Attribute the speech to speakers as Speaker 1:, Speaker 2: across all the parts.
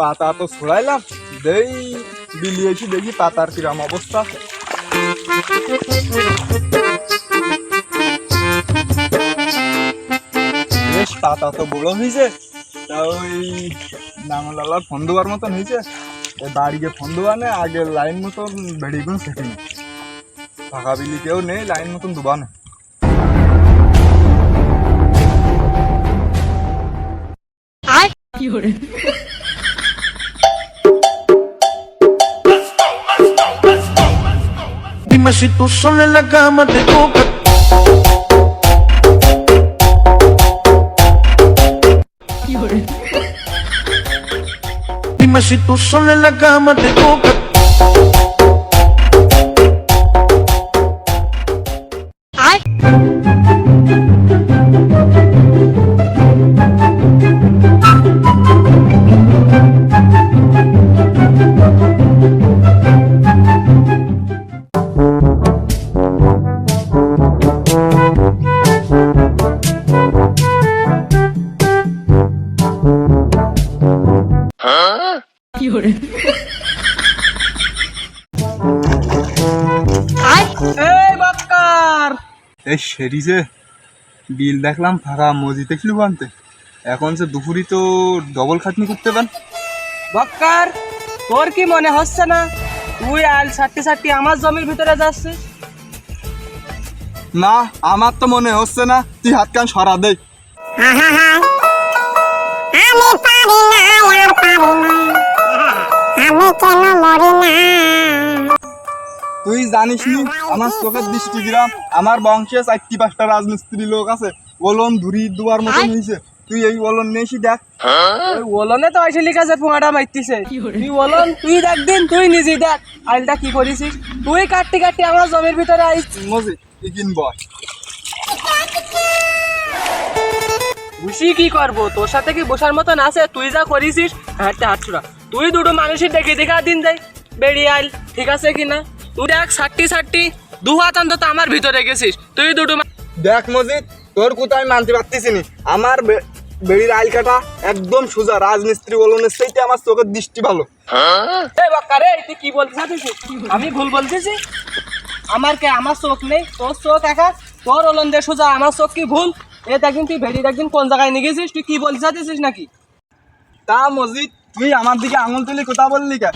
Speaker 1: পাতা তো ছড়াইলাম। দেই বিলি এসে দেখি পাতার কিরাম অবস্থা। পাতা তো বড় হয়েছে তা ওই নাঙলালার ফোন দেওয়ার মতন হয়েছে ওই বাড়ি গিয়ে ফোন দেওয়ানে আগে লাইন মতন বেড়িগুন সেটি নেই। ফাঁকা বিলি কেউ নেই, লাইন মতন দুবানে
Speaker 2: Dime si tú sola en la cama te toca. Dime si tú sola en la cama te toca.
Speaker 3: এই
Speaker 1: এই সেরিজে বিল দেখলাম ফাঁকা মসজিদে ছিল আনতে এখন সে দুপুরি তো ডবল খাটনি করতে পান
Speaker 3: বাক্কার তোর কি মনে হচ্ছে না? তুই আল সাট্টি সাট্টি আমার জমির ভিতরে যাচ্ছিস?
Speaker 1: না আমার তো মনে হচ্ছে না তুই হাত কান সরা দে।
Speaker 4: আমি কেন মরি না?
Speaker 1: তুই জানিস নি আমার চোখের দৃষ্টি দিলাম আমার বংশে চারটি পাঁচটা রাজমিস্ত্রি লোক আছে বলন ধুরি দুয়ার মতন হয়েছে তুই এই বলন নেছি দেখ।
Speaker 3: ওই ওলনে তো আইসে লিখাছে পোঙাটা মারতিছে তুই ওলন তুই দেখ দিন তুই নিজে দেখ। আইলটা কি করেছিস তুই কাটতে কাটতে আমার জমির ভিতরে আইস।
Speaker 1: মজি ইকিন বয়।
Speaker 3: খুশি কি করব? তোর সাথে কি বসার মতন আছে? তুই যা করেছিস হাঁটতে হাঁটছুরা তুই দুটো মানুষের দেখে দেখা দিন যাই বেরিয়ে আইল ঠিক আছে কি না? তুই দেখ সাট্টি সাট্টি দু হাত অন্তত আমার ভিতরে গেছিস। তুই দুটো
Speaker 1: দেখ মজিদ তোর কোথায় মানতে পারতেছি নি? আমার বেড়ির আইল কাটা একদম সোজা রাজমিস্ত্রি বলনের সেইতে আমার চোখের দৃষ্টি ভালো।
Speaker 3: এই বাক্কা রে তুই কি বলতে চাচ্ছিস আমি ভুল বলতেছি? আমার কে আমার চোখ নেই? তোর চোখ একা? তোর ওলন দে সোজা আমার চোখ কি ভুল? এ দেখিন তুই ভেড়ির একদিন কোন জায়গায় নিয়ে গেছিস? তুই কি বলতে চাচ্ছিস নাকি?
Speaker 1: তা মজিদ তুই আমার দিকে আঙুল তুলি কথা বললি কেন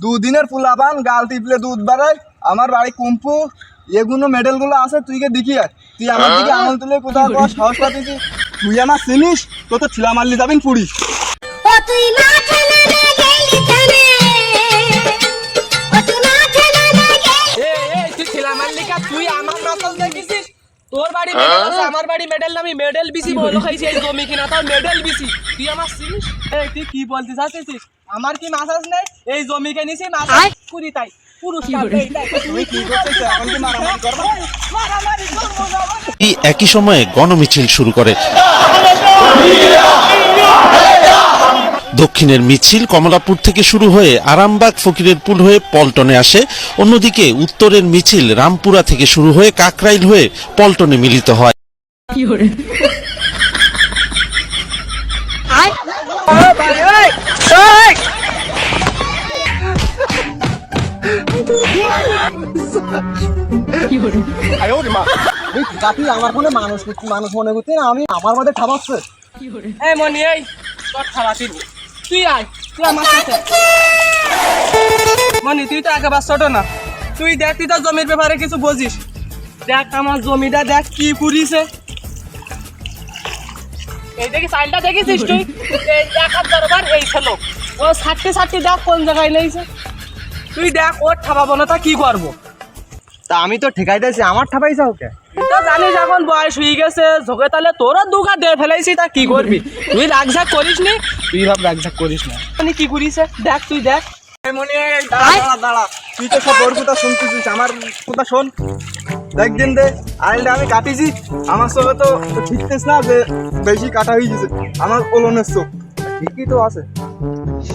Speaker 1: দুদিনের ফুলাবান গাল টিপলে দুধ বাড়ায়। আমার বাড়ি কুম্পু এগুলো মেডেলগুলো আছে তুই কে দেখি আর তুই আমার দিকে আঙুল তুলে কোথাও সাহস পাতিছি তুই আমার চিনিস তো তো ছিলা মারলি যাবেন পুরি
Speaker 4: তুই তুই
Speaker 3: তুই ছিলা মাল্লিকা তুই আমার নকল দেখেছিস তোর বাড়ি মেডেল আছে আমার বাড়ি মেডেল নামি মেডেল বিসি বল খাইছি এই জমি কিনা তো মেডেল বিসি তুই আমার চিনিস? এই তুই কি বলতিস চাচ্ছিস আমার কি মাসাজ নেই? এই জমিকে নিছি মাসাজ পুরি তাই পুরস্কার দেই, তাই।
Speaker 1: তুই কি করছিস? এখন কি মারামারি করব?
Speaker 3: মারামারি করব না, আমার-
Speaker 5: এই একই সময়ে গণমিছিল শুরু করে। দক্ষিণের মিছিল কমলাপুর থেকে শুরু হয়ে আরামবাগ ফকিরের পুল হয়ে পল্টনে আসে। অন্যদিকে উত্তরের মিছিল রামপুরা থেকে শুরু হয়ে কাকরাইল হয়ে পল্টনে মিলিত হয়।
Speaker 1: মানুষ মনে আমি আমার মধ্যে
Speaker 3: খাওয়া তুই আয়? তুই আমার সাথে। মনি তুই তো একেবারে ছোট না। তুই দেখ তুই তো জমির ব্যাপারে কিছু বুঝিস। দেখ আমার জমিটা দেখ কি পুরিছে এই দেখি সাইলটা দেখেছিস তুই? এই হাত দরবার এই ছেলো ও ষাটটি ষাটটি দেখ কোন জায়গায় নেইছে তুই দেখ ওর ঠাপাবো না তা কি করব?
Speaker 1: তা আমি তো ঠেকাই দিয়েছি আমার ঠাপাইছা ওকে
Speaker 3: তো জানিস এখন বয়স হয়ে গেছে ঝোঁকে তাহলে তোরও দুগা দিয়ে ফেলাইছি তা কি করবি? তুই রাগঝাক করিস নি তুই ভাব রাগঝাক করিস না। মানে কি করিস দেখ তুই দেখ।
Speaker 1: মনে দাঁড়া দাঁড়া, তুই তো সব ওর কথা শুনতেছিস আমার কথা শোন। দেখ দিন দে আইলটা আমি কাটিছি। আমার চোখে তো ঠিকতেছ না যে বেশি কাটা হয়ে গেছে। আমার ওলনের চোখ। ঠিকই তো আছে?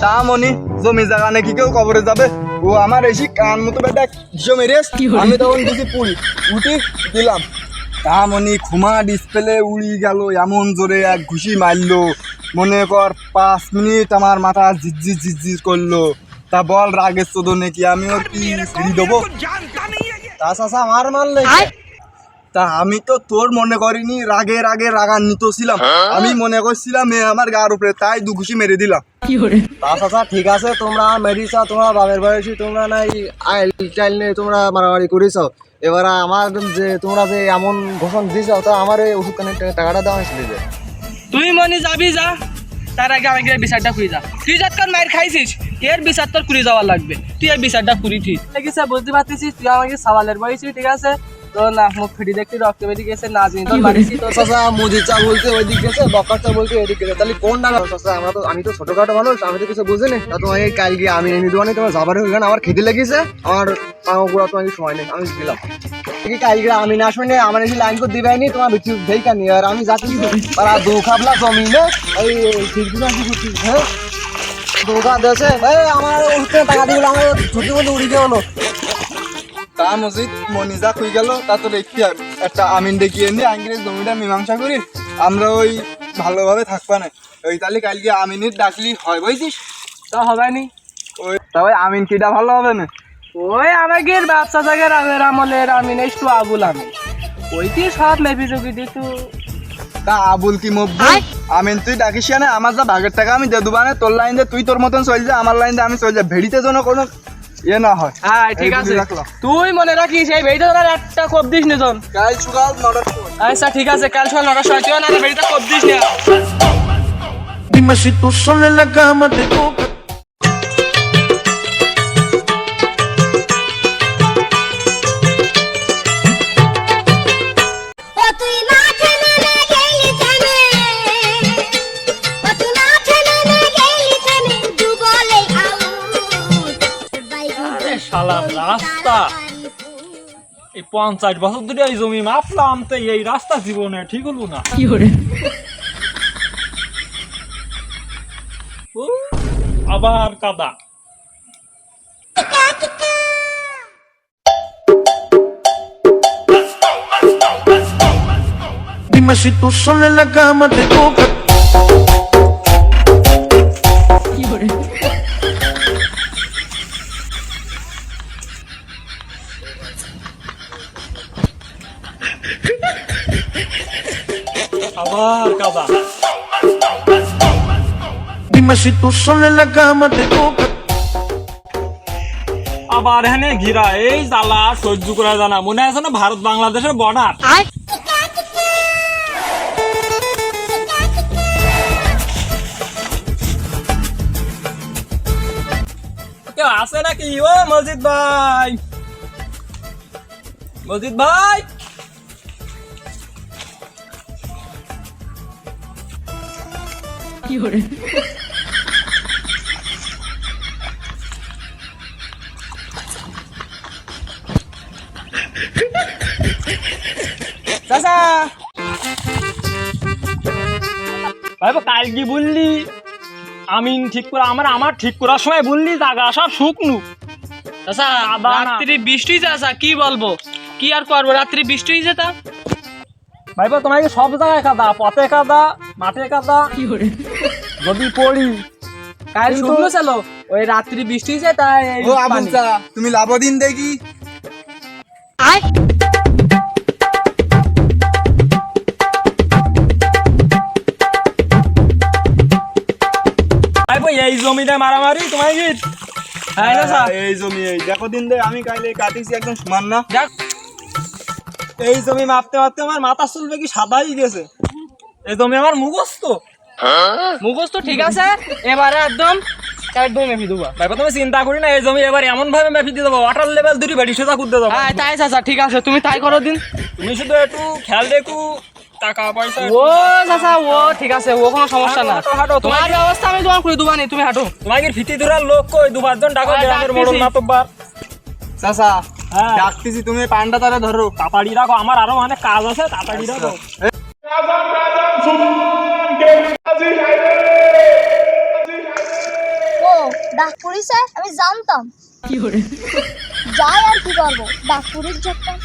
Speaker 1: তা মনি জমি জায়গা নাকি কেউ কবরে যাবে? ও আমার এসি কান মতো বেটা জমি রেস আমি তখন দিছি পুরি। উঠি দিলাম। তা মনি খুমা ডিসপ্লে উড়ি গেল এমন জোরে এক ঘুষি মারলো। মনে কর পাঁচ মিনিট আমার মাথা ঝিঝির ঝিঝির করল। তা বল রাগের চোদ নাকি? আমি ওর কি ফিরি দেবো? তা চাচা আমার মারলে। তা আমি তো তোর মনে করিনি রাগে রাগে রাগান্বিত ছিলাম। আমি মনে করছিলাম এ আমার গার উপরে তাই দু ঘুষি মেরে দিলাম।
Speaker 6: তা ঠিক আছে তোমরা মেরিছা তোমরা বাবের বয়সী তোমরা নাই আইল টাইল নিয়ে তোমরা মারামারি করেছ। এবার আমার যে তোমরা যে এমন ঘোষণ দিয়েছ তো আমার এই ওষুধ টাকাটা দেওয়া হয়েছিল যে।
Speaker 3: তুই মনে যাবি যা। তার আগে আমাকে এই বিচারটা খুঁজে যা তুই যাতকার মায়ের খাইছিস, এর বিচার তোর খুঁজে যাওয়া লাগবে। তুই এই বিচারটা খুঁড়ি ঠিক। ঠিক আছে বুঝতে পারতেছিস, তুই আমাকে সওয়ালের বইছিস ঠিক আছে? তো নাক মুখ ফিটি দেখতে বেরিয়ে গেছে না জানি তোর মারিছি তোর
Speaker 6: চাচা গেছে বকার চা বলতে এদিক গেছে তাহলে কোন আমরা তো আমি তো ছোটখাটো মানুষ আমি তো কিছু বুঝিনি তা তোমাকে কালকে আমি এনে দেবো তোমার যাবার হয়ে আমার খেতে লেগেছে আমার সময় নেই আমি দিলাম কালকে আমি না শুনে আমার এসে লাইন করে দিবাইনি তোমার বিচু দেইকা নি আর আমি যাচ্ছি আর দু খাবলা জমিনে এই ঠিকগুলো কি করছিস হ্যাঁ দোকা দেছে আমার টাকা দিগুলো আমার ছুটি মধ্যে উড়ি গেলো
Speaker 1: তা মসজিদ মনিজা খুই গেল তা তো দেখি একটা আমিন দেখিয়ে নিয়ে আঙ্গিরের জমিটা মীমাংসা করি। আমরা ওই ভালোভাবে থাকবা না। ওই তাহলে কালকে আমিনের ডাকলি হয় বুঝছিস?
Speaker 3: তো হবে নি।
Speaker 1: ওই তা ওই আমিন কিটা ভালো হবে না?
Speaker 3: ওই আমাকে ব্যবসা থেকে রামের আমলের আমি একটু আবুল আমি ওইটি সব মেপি চুকি একটু
Speaker 1: তা আবুল কি মব্বুল আমিন তুই ডাকিস না আমার যা ভাগের টাকা আমি দিয়ে দেবো না তোর লাইন দিয়ে তুই তোর মতন চল যা আমার লাইন দিয়ে আমি চল যা। ভেড়িতে যেন কোনো ইয়ে না হয়।
Speaker 3: হ্যাঁ ঠিক আছে। তুই মনে রাখিস এই বেড়িতে তোর একটা কোপ দিস নি তোর
Speaker 1: কাল সকাল নটার সময়।
Speaker 3: আচ্ছা ঠিক আছে কাল সকাল নটার সময়। তুই না বেড়িতে কোপ দিস না।
Speaker 7: আরে রাস্তা। এই পঞ্চাশ বছর ধরে এই জমি মাপলাম তো এই রাস্তা জীবনে ঠিক হলো না। ও, আবার কাদা।
Speaker 8: Dime si tú sola en la cama te toca. Dime si tú sola en la cama te toca.
Speaker 7: আবার এখানে ঘিরা এই সহ্য করা জানা মনে আছে না ভারত বাংলাদেশের বর্ডার আছে নাকি? ও মসজিদ ভাই। মসজিদ ভাই!
Speaker 3: চাচা!
Speaker 7: ভাই কাল কি বললি? আমিন ঠিক করে আমার আমার ঠিক করার সময় বললি জাগা সব শুকনু।
Speaker 3: চাচা। রাত্রি বৃষ্টি চাচা কি বলব? কি আর করব? রাত্রি বৃষ্টি হয়ে যেতা
Speaker 7: ভাই তোমাকে সব জায়গায় কাদা? পথে কাদা মাঠে কাদা? যদি পড়ি।
Speaker 3: কাল শুকনো ছিল? ওই রাত্রি বৃষ্টি যে তাই এই
Speaker 1: ও তুমি লাভদিন দেখি।
Speaker 7: ভাই এই জমিতে মারামারি তোমাকে
Speaker 3: হ্যাঁ
Speaker 1: এই জমি এই। দেখো দিন দে আমি কাইলে কাটিছি একদম সমান না।
Speaker 3: যাক।
Speaker 7: এই জমি মাপতে মাপতে আমার মাথা চুলবে কি সাদাই গেছে। এই জমি আমার মুখস্থ।
Speaker 3: মুখোশ তো ঠিক আছে। এবারে একদম একদম মেপি দেবো।
Speaker 7: ভাই তুমি চিন্তা করি না এই জমি এবার এমন ভাবে মেপি দিয়ে দেবো ওয়াটার লেভেল দুটি বেড়ি সোজা করতে দেবো।
Speaker 3: হ্যাঁ তাই চাচা ঠিক আছে তুমি তাই করো দিন।
Speaker 7: তুমি শুধু একটু খেয়াল টাকা পয়সা
Speaker 3: ও চাচা ও ঠিক আছে ও কোনো সমস্যা না।
Speaker 7: হাঁটো, হাঁটো,
Speaker 3: তোমার ব্যবস্থা আমি তোমার করে দেবানি তুমি হাঁটো।
Speaker 7: তোমাকে ফিতি ধরার লোক কই? দু পাঁচজন ডাকো গ্রামের
Speaker 3: ডাকতেছি।
Speaker 7: মোড়ল
Speaker 1: চাচা
Speaker 7: হ্যাঁ
Speaker 1: ডাকতেছি তুমি পান্ডা তারা ধরো।
Speaker 7: তাড়াতাড়ি রাখো আমার আরও অনেক কাজ আছে তাড়াতাড়ি রাখো।
Speaker 4: ও ডাক পুলিশে আমি জানতাম। যাই আর কি করব ডাক পুলিশ যখন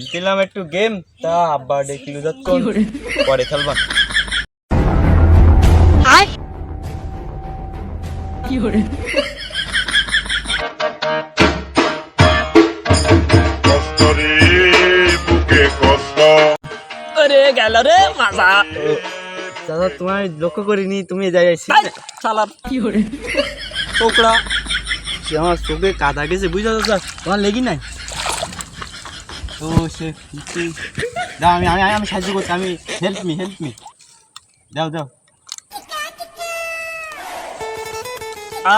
Speaker 9: খেলছিলাম একটু গেম তা আব্বা ডেকলু যতক্ষণ পরে খেলবা।
Speaker 2: কষ্ট রে বুকে
Speaker 7: গেল রে মাজা।
Speaker 9: দাদা তোমার লক্ষ্য করিনি তুমি
Speaker 7: ছোকরা
Speaker 9: সে আমার চোখে কাদা গেছে বুঝছ দাদা তোমার লেগি নাই? ও সে কি- দাও আমি আমি আমি সাহায্য করছি আমি হেল্প মি হেল্প মি দাও দাও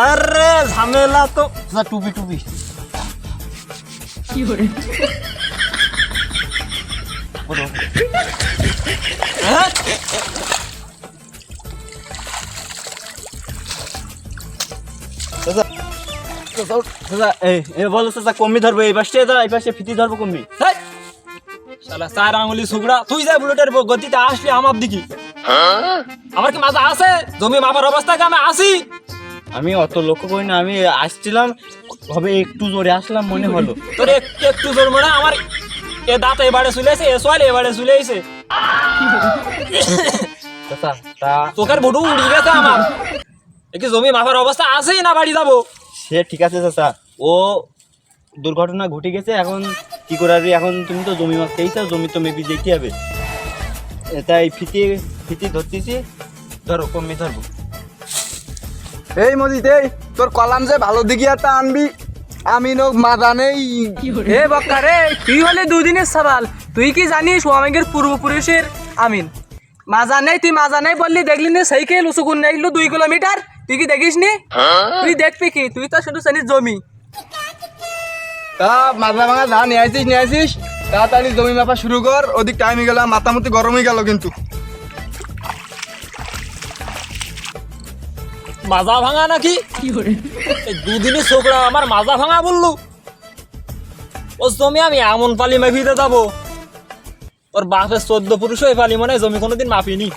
Speaker 7: আরে ঝামেলা তো
Speaker 9: দাদা টুপি টুপি ওঠো, ওঠো।
Speaker 7: হ্যাঁ?
Speaker 9: দাদা দাদা, এই বলো দাদা কমবি ধরবো এই পাশে দাদা এই পাশে ফিতি ধরবো কমি
Speaker 7: হেই! শালা চার আঙুলি সুগড়া তুই যা বুলেটের গতিতে আসলি আমার দিকে। আমার কি মাজা আছে? জমি মাপার অবস্থায় আমি আসি
Speaker 9: আমি অত লক্ষ্য করি না আমি আসছিলাম হবে একটু জোরে আসলাম মনে হলো।
Speaker 7: তোর একটু জোর মনে আমার এ দাঁত এবারে চলে এসে এ সোয়াল এবারে চলে এসে
Speaker 9: দাদা তা
Speaker 7: চোখের বডু উড়ি গেছে আমার। কি জমি মাপার অবস্থা আছেই না বাড়ি যাব?
Speaker 9: সে ঠিক আছে চাচা। ও দুর্ঘটনা ঘটে গেছে এখন কি করার? এখন তুমি তো জমি মাপতেই চাও জমি তো মেপি যেতে হবে। তাই ফিতি ফিতি ধরতেছি। ধরো কমে ধরবো।
Speaker 1: এই মজিদ এই তোর কলাম যে ভালো দিকে একটা আনবি আমি নো মাদা নেই।
Speaker 3: এ বক্কা রে তুই হলে দুদিনের সওয়াল। তুই কি জানিস ও আমাদের পূর্বপুরুষের আমিন? মাজা নেই তুই মাজা নেই বললি দেখলি না সেই খেয়ে লুসুকুন নেইলো দুই কিলোমিটার। তুই কি দেখিস নি তুই দেখবি কি? তুই তো শুধু জানিস জমি।
Speaker 1: তা মাথা ভাঙা ধান নিয়ে আসিস নিয়ে আসিস। তাড়াতাড়ি জমি মাপা শুরু কর ওদিক টাইম গেল মাতামতি গরম হয়ে গেল কিন্তু।
Speaker 7: মাজা ভাঙা নাকি? এই দুদিনই ছোকরা আমার মাজা ভাঙা বললু। ও জমি আমি এমন পালি মাফিতে যাব। ওর বাপের চোদ্দ পুরুষ ওই পালি মনে জমি কোনোদিন মাপিনি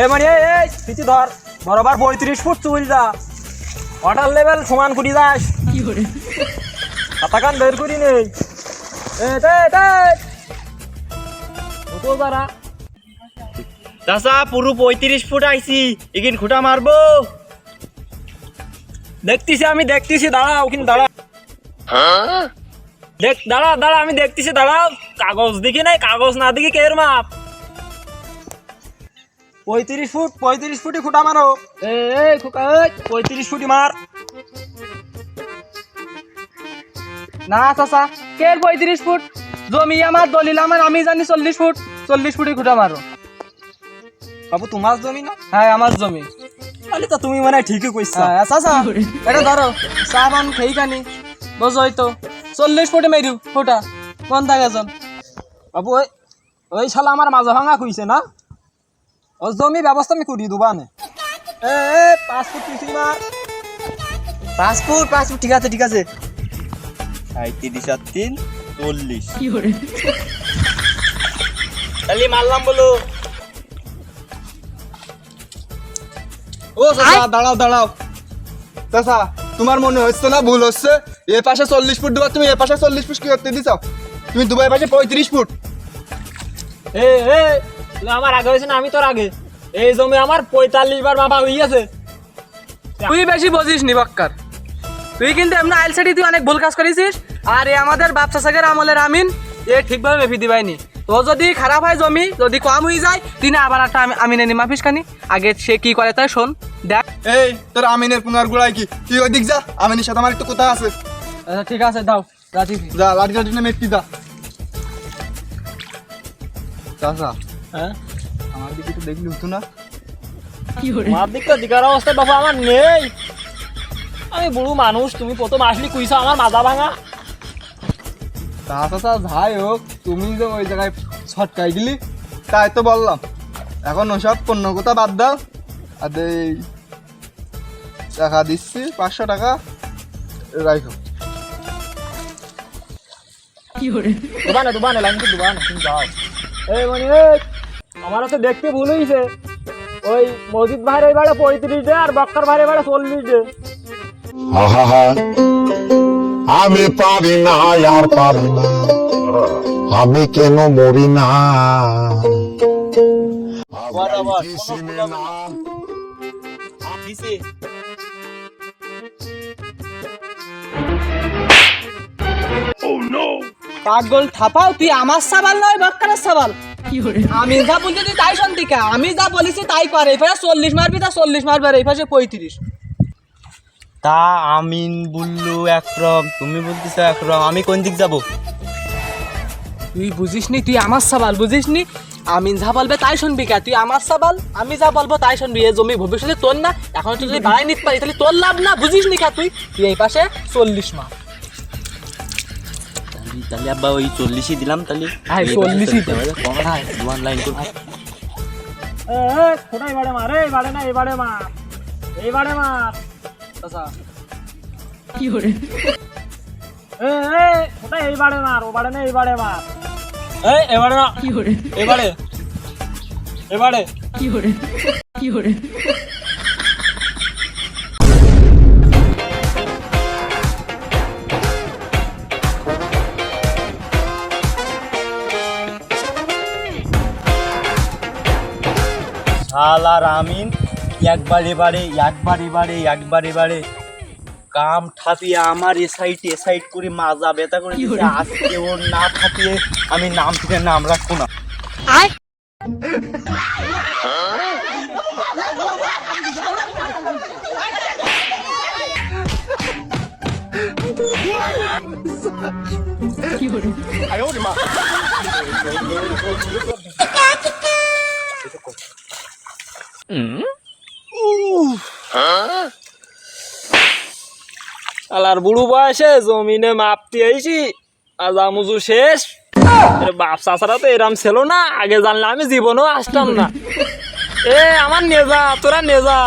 Speaker 7: এই মানে এই এই পিছি ধর বরাবর পঁয়ত্রিশ ফুট চুল যা। ওয়াটার লেভেল সমান করি? কান বের করি নেই। যারা।
Speaker 9: চাচা পুরো পঁয়ত্রিশ ফুট আইছি এখানে খুঁটা মারবো।
Speaker 7: দেখতেছি আমি দেখতেছি দাঁড়াও কিন্তু দাঁড়া দেখ দাঁড়া দাঁড়া আমি দেখতেছি দাঁড়াও। কাগজ দেখি নাই কাগজ না দেখি কে মাপ? পঁয়ত্রিশ ফুট পঁয়ত্রিশ ফুটই খুঁটা মারো। এই খুকা পঁয়ত্রিশ ফুটি মার।
Speaker 3: না চাচা। কে পঁয়ত্রিশ ফুট? জমি আমার দলিল আমার আমি জানি চল্লিশ ফুট। চল্লিশ ফুটই খুঁটা মারো।
Speaker 7: বাবু তোমার জমি না?
Speaker 3: হ্যাঁ আমার জমি।
Speaker 7: তাহলে তো তুমি মানে ঠিকই কইছা।
Speaker 3: হ্যাঁ চাচা এটা ধরো চা খেই খানি। বোঝোই তো চল্লিশ ফুটে মেরু ফুটা। কোন থাকে জন
Speaker 7: বাবু ওই ওই শালা আমার মাজা ভাঙা কইছে না? ও জমি ব্যবস্থা আমি করি দুবা নে। এ পাঁচ ফুট
Speaker 9: পাঁচ ফুট পাঁচ ফুট ঠিক আছে ঠিক আছে। সাঁত্রিশ আর তিন চল্লিশ। তাহলে মারলাম বলো।
Speaker 1: ও চাচা দাঁড়াও দাঁড়াও। চাচা তোমার মনে হচ্ছে না ভুল হচ্ছে? এ পাশে চল্লিশ ফুট দেবা তুমি এ পাশে চল্লিশ ফুট কি করতে দিছ? তুমি দুবাই পাশে পঁয়ত্রিশ ফুট।
Speaker 7: এ এ আমার আগে হয়েছে না আমি তোর আগে। এই জমি আমার পঁয়তাল্লিশ বার বাবা হয়ে গেছে।
Speaker 3: তুই বেশি বুঝিস নি বাক্কার। তুই কিন্তু এমনি আইল সাইডে তুই অনেক ভুল কাজ করেছিস। আর এ আমাদের বাপ চাষাকের আমলের আমিন এ ঠিকভাবে মেপি দিবাইনি। তো যদি খারাপ হয় জমি যদি কম হয়ে যায় তুই না আবার একটা আমিনে নি মাফিস খানি। আগে সে কি করে তাই শোন দেখ।
Speaker 1: এই তোর আমিনের পুঙ্গার গুড়াই কি? তুই ওইদিক যা আমিনের সাথে আমার একটু কথা আছে।
Speaker 3: আচ্ছা ঠিক আছে দাও রাজি।
Speaker 1: যা লাঠি লাঠি না মেটকি যা। চাচা
Speaker 7: হ্যাঁ?
Speaker 1: আমার দিকে একটু দেখলি হতো না?
Speaker 7: আমার দিক তো দিকার অবস্থা বাবা আমার নেই। আমি বুড়ো মানুষ তুমি প্রথম আসলি কুইছো আমার মাজা ভাঙা।
Speaker 1: তা চাচা যাই হোক তুমি যে ওই জায়গায় ছটকাই গেলি তাই তো বললাম। এখন ওসব পণ্য কথা বাদ দাও। আর এই টাকা দিচ্ছি পাঁচশো টাকা। রাখো
Speaker 7: লাইন দুবানে তুমি যাও। এই মানে এই তো দেখতে ভুল হয়েছে ওই মসজিদ ভাইয়ের এবারে পঁয়ত্রিশ দে আর বক্কার ভাইয়ের এবারে চল্লিশ। দে
Speaker 2: আহা আমি পারি না আর পারি না। আমি কেন মরি না?
Speaker 3: পাগল থাপাও তুই আমার সাবাল নয় বক্কারের সাবাল। আমি যা বলছি তুই তাই শুনতি কা? আমি যা বলেছি তাই করে এই পাশে চল্লিশ মারবি তা চল্লিশ মারবি আর এই পাশে পঁয়ত্রিশ।
Speaker 9: তা আমিন বলল একরম তুমি বলতেছো একরম আমি কোন দিক যাব?
Speaker 3: তুই বুঝিস নি তুই আমার সাবাল বুঝিস নি আমিন যা বলবে তাই শুনবি কে? তুই আমার সাবাল আমি যা বলব তাই শুনবি। এই জমি ভবিষ্যতে তোর না এখন তুই যদি বাড়াই নিতে পারি তাহলে তোর লাভ না বুঝিস নি কা তুই? তুই এই পাশে চল্লিশ মা।
Speaker 9: তাহলে আব্বা ওই চল্লিশই দিলাম তাহলে।
Speaker 3: হ্যাঁ চল্লিশই
Speaker 9: ওয়ান লাইন করে
Speaker 7: এবারে মার না এবারে মার এইবারে মার
Speaker 3: আচ্ছা
Speaker 7: এ এ কোথায় এইবারে মার ওবারে না এইবারে মার এই এবারে না। এবারে। এবারে।
Speaker 9: শালার আমিন একবার এবারে একবার এবারে একবার এবারে কাম ঠাপিয়ে আমার এ সাইড এ সাইড করে মাজা ব্যথা করে দিচ্ছে আজকে ওর না থাকিয়ে আমি নাম থেকে নাম রাখব না।
Speaker 7: আলার বুড়ো বয়সে জমিনে মাপতে আইছি, আজ আমুজু শেষ। বাপ চাচারা তো এরম ছিল না, আগে জানলে আমি জীবনেও আসতাম না। এ, আমার নেজা, তোরা নেজা।